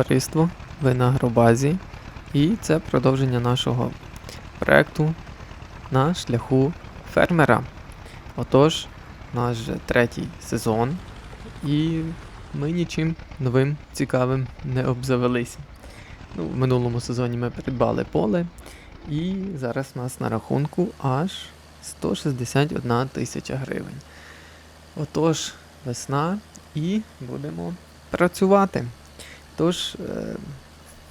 Товариство, ви на Агробазі. І це продовження нашого проекту на шляху фермера. Отож, наш же третій сезон, і ми нічим новим цікавим не обзавелися. Ну, в минулому сезоні ми придбали поле, і зараз у нас на рахунку аж 161 тисяча гривень. Отож, весна і будемо працювати. Тож, е,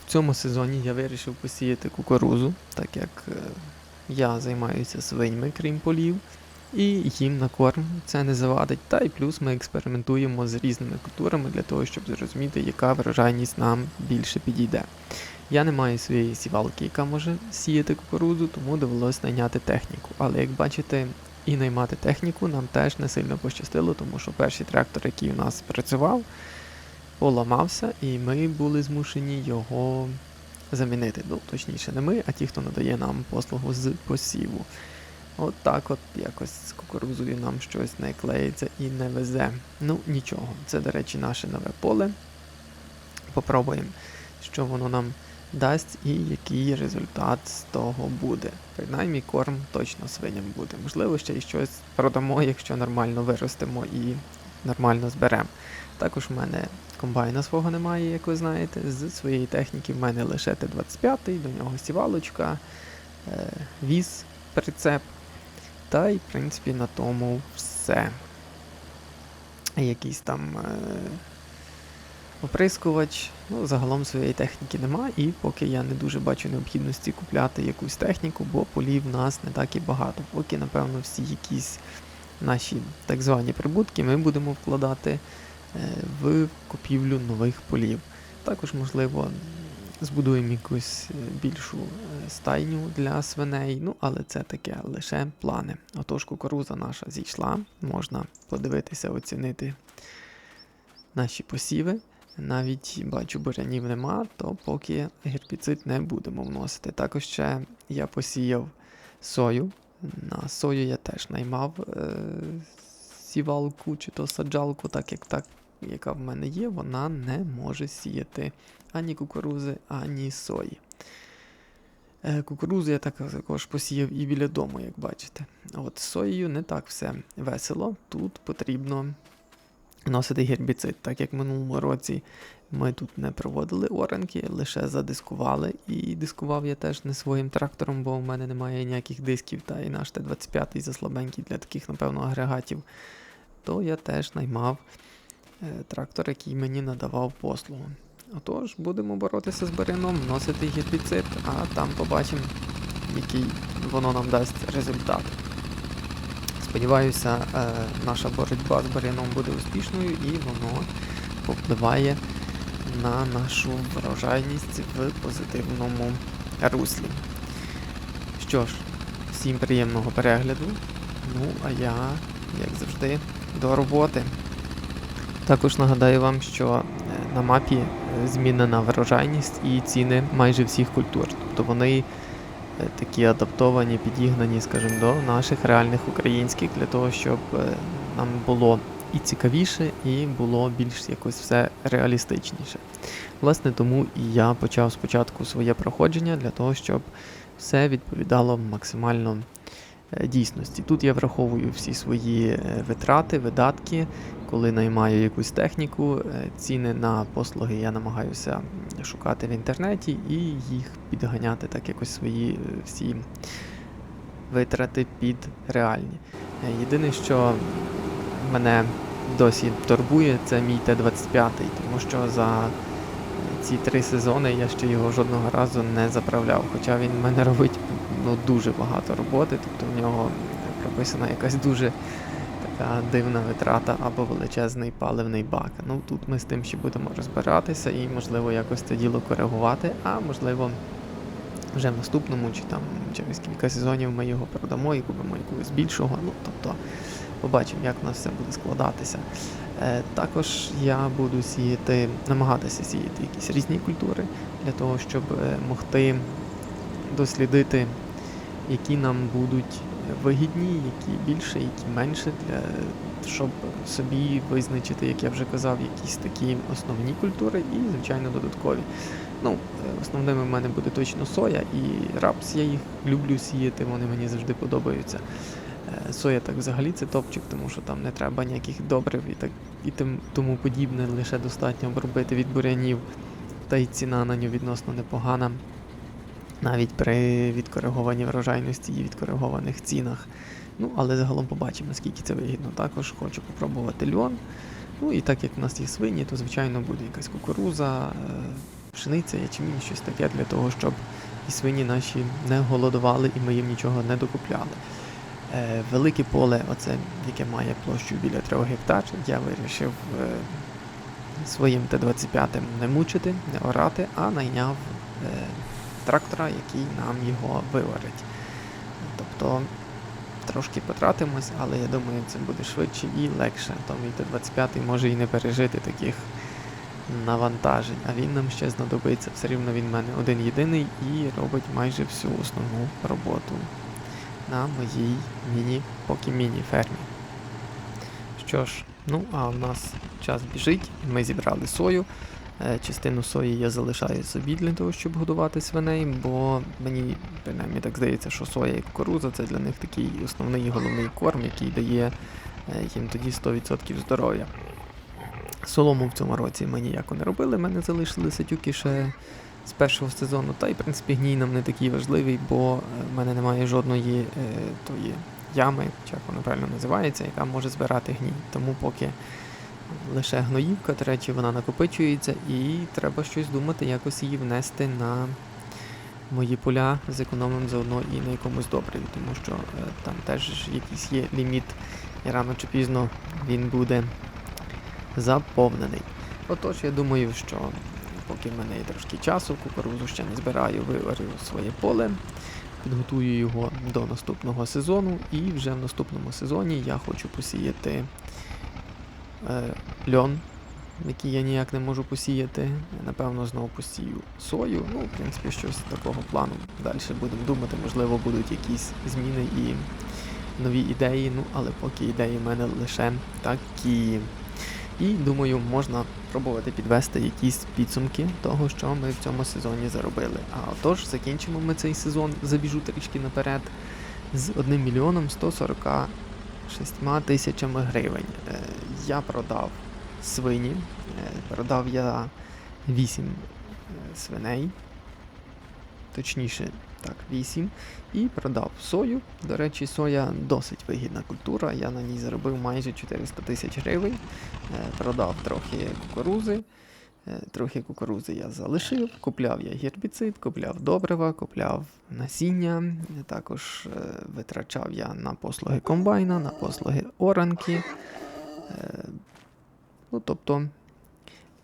в цьому сезоні я вирішив посіяти кукурузу, так як е, я займаюся свиньми, крім полів, і їм на корм це не завадить. Та й плюс ми експериментуємо з різними культурами для того, щоб зрозуміти, яка врожайність нам більше підійде. Я не маю своєї сівалки, яка може сіяти кукурудзу, тому довелось найняти техніку. Але як бачите, і наймати техніку нам теж не сильно пощастило, тому що перший трактор, який у нас працював, поламався, і ми були змушені його замінити. Ну, точніше, не ми, а ті, хто надає нам послугу з посіву. От так от якось з кукурудзою нам щось не клеїться і не везе. Ну, нічого. Це, до речі, наше нове поле. Попробуємо, що воно нам дасть і який результат з того буде. Принаймні корм точно свиням буде. Можливо, ще й щось продамо, якщо нормально виростемо і нормально зберемо. Також в мене комбайна свого немає, як ви знаєте. З своєї техніки в мене лише Т-25, до нього сівалочка, е, віз, прицеп. Та й, в принципі, на тому все. Якийсь там е, оприскувач. Ну, загалом своєї техніки нема, і поки я не дуже бачу необхідності купляти якусь техніку, бо полів нас не так і багато. Поки, напевно, всі якісь наші так звані прибутки ми будемо вкладати в купівлю нових полів. Також, можливо, збудуємо якусь е, більшу е, стайню для свиней, ну, але це таке лише плани. Отож, кукуруза наша зійшла, можна подивитися, оцінити наші посіви. Навіть бачу, бурянів нема, то поки гербіцид не будемо вносити. Також ще я посіяв сою. На сою я теж наймав е- сівалку чи то саджалку, так як так, яка в мене є, вона не може сіяти ані кукурузи, ані сої. Е, Кукурузу я так- також посіяв і біля дому, як бачите. От з соєю не так все весело. Тут потрібно носити гербіцид, так як в минулому році ми тут не проводили оранки, лише задискували. І дискував я теж не своїм трактором, бо в мене немає ніяких дисків, та і наш Т-25 заслабенький для таких, напевно, агрегатів. То я теж наймав е, трактор, який мені надавав послугу. Отож, будемо боротися з барином, носити гербіцид, а там побачимо, який воно нам дасть результат. Сподіваюся, е, наша боротьба з барином буде успішною і воно повпливає на нашу врожайність в позитивному руслі. Що ж, всім приємного перегляду. Ну, а я, як завжди, до роботи. Також нагадаю вам, що е, на мапі е, змінена врожайність і ціни майже всіх культур. Тобто вони такі адаптовані, підігнані, скажімо, до наших реальних українських, для того, щоб е, нам було і цікавіше, і було більш якось все реалістичніше. Власне, тому і я почав спочатку своє проходження для того, щоб все відповідало максимально е, дійсності. Тут я враховую всі свої е, витрати, видатки, коли наймаю якусь техніку, е, ціни на послуги я намагаюся шукати в інтернеті і їх підганяти так якось свої е, всі витрати під реальні. Е, Єдине, що мене досі турбує, це мій Т-25, тому що за ці три сезони я ще його жодного разу не заправляв. Хоча він в мене робить ну, дуже багато роботи, тобто в нього прописана якась дуже така дивна витрата або величезний паливний бак. Ну тут ми з тим ще будемо розбиратися і, можливо, якось це діло коригувати, а можливо, вже в наступному чи там через кілька сезонів ми його продамо і купимо якогось більшого. Ну, тобто, побачимо, як у нас все буде складатися. Е, також я буду сіяти, намагатися сіяти якісь різні культури для того, щоб е, могти дослідити, які нам будуть вигідні, які більше, які менше, для, щоб собі визначити, як я вже казав, якісь такі основні культури і, звичайно, додаткові. Ну, е, основними в мене буде точно соя і рапс. Я їх люблю сіяти, вони мені завжди подобаються. Соя так взагалі це топчик, тому що там не треба ніяких добрив і так і тим тому подібне, лише достатньо обробити від бурянів, та й ціна на нього відносно непогана. Навіть при відкоригованій врожайності і відкоригованих цінах. Ну, але загалом побачимо, наскільки це вигідно. Також хочу попробувати льон. Ну і так як в нас є свині, то звичайно буде якась кукуруза, е, пшениця, ячмінь, щось таке для того, щоб і свині наші не голодували і ми їм нічого не докупляли. Е, Велике поле, оце, яке має площу біля 3 гектар, я вирішив е, своїм Т-25 не мучити, не орати, а найняв е, трактора, який нам його виварить. Тобто трошки потратимось, але я думаю, це буде швидше і легше. Тому і Т-25 може і не пережити таких навантажень, а він нам ще знадобиться. Все рівно він в мене один єдиний і робить майже всю основну роботу на моїй міні, поки міні-фермі. Що ж, ну а в нас час біжить, ми зібрали сою. Е, Частину сої я залишаю собі для того, щоб годувати свиней, бо мені принаймні так здається, що соя і кукуруза це для них такий основний головний корм, який дає е, їм тоді 100% здоров'я. Солому в цьому році ми ніяко не робили, в мене залишилися тюки ще з першого сезону. Та й в принципі гній нам не такий важливий, бо е, в мене немає жодної е, тої ями, чи як воно правильно називається, яка може збирати гній. Тому поки лише гноївка, до речі, вона накопичується, і треба щось думати, якось її внести на мої поля, зекономимо заодно і на якомусь добриві, тому що е, там теж якийсь є ліміт, і рано чи пізно він буде заповнений. Отож, я думаю, що поки в мене є трошки часу, кукурузу ще не збираю, виварю своє поле, підготую його до наступного сезону, і вже в наступному сезоні я хочу посіяти е, льон, який я ніяк не можу посіяти. Напевно, знову посію сою. Ну, в принципі, щось такого плану. Далі будемо думати, можливо, будуть якісь зміни і нові ідеї. Ну, але поки ідеї в мене лише такі. І думаю, можна пробувати підвести якісь підсумки того, що ми в цьому сезоні заробили. А отож, закінчимо ми цей сезон, забіжу трішки наперед, з 1 мільйоном 146 тисячами гривень. Е, Я продав свині, е, продав я 8 е, свиней, точніше, так, 8, і продав сою. До речі, соя досить вигідна культура. Я на ній заробив майже 400 тисяч гривень. Е, Продав трохи кукурузи. Е, Трохи кукурузи я залишив, купляв я гербіцид, купляв добрива, купляв насіння. Також е, витрачав я на послуги комбайна, на послуги оранки. Ну, тобто,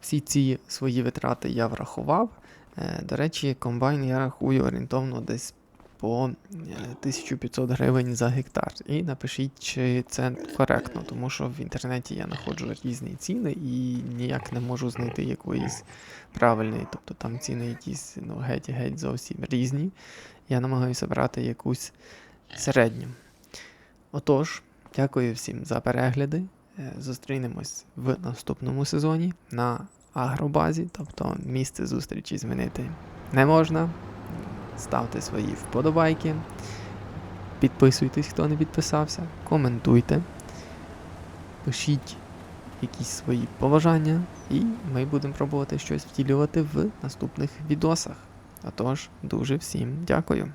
всі ці свої витрати я врахував. Е, До речі, комбайн я рахую орієнтовно десь по е, 1500 гривень за гектар. І напишіть, чи це коректно, тому що в інтернеті я знаходжу різні ціни і ніяк не можу знайти якоїсь правильної. Тобто там ціни якісь ну, геть-геть зовсім різні. Я намагаюся брати якусь середню. Отож, дякую всім за перегляди. Е, Зустрінемось в наступному сезоні на агробазі, тобто місце зустрічі змінити не можна. Ставте свої вподобайки, підписуйтесь, хто не підписався, коментуйте, пишіть якісь свої побажання, і ми будемо пробувати щось втілювати в наступних відосах. Отож, дуже всім дякую.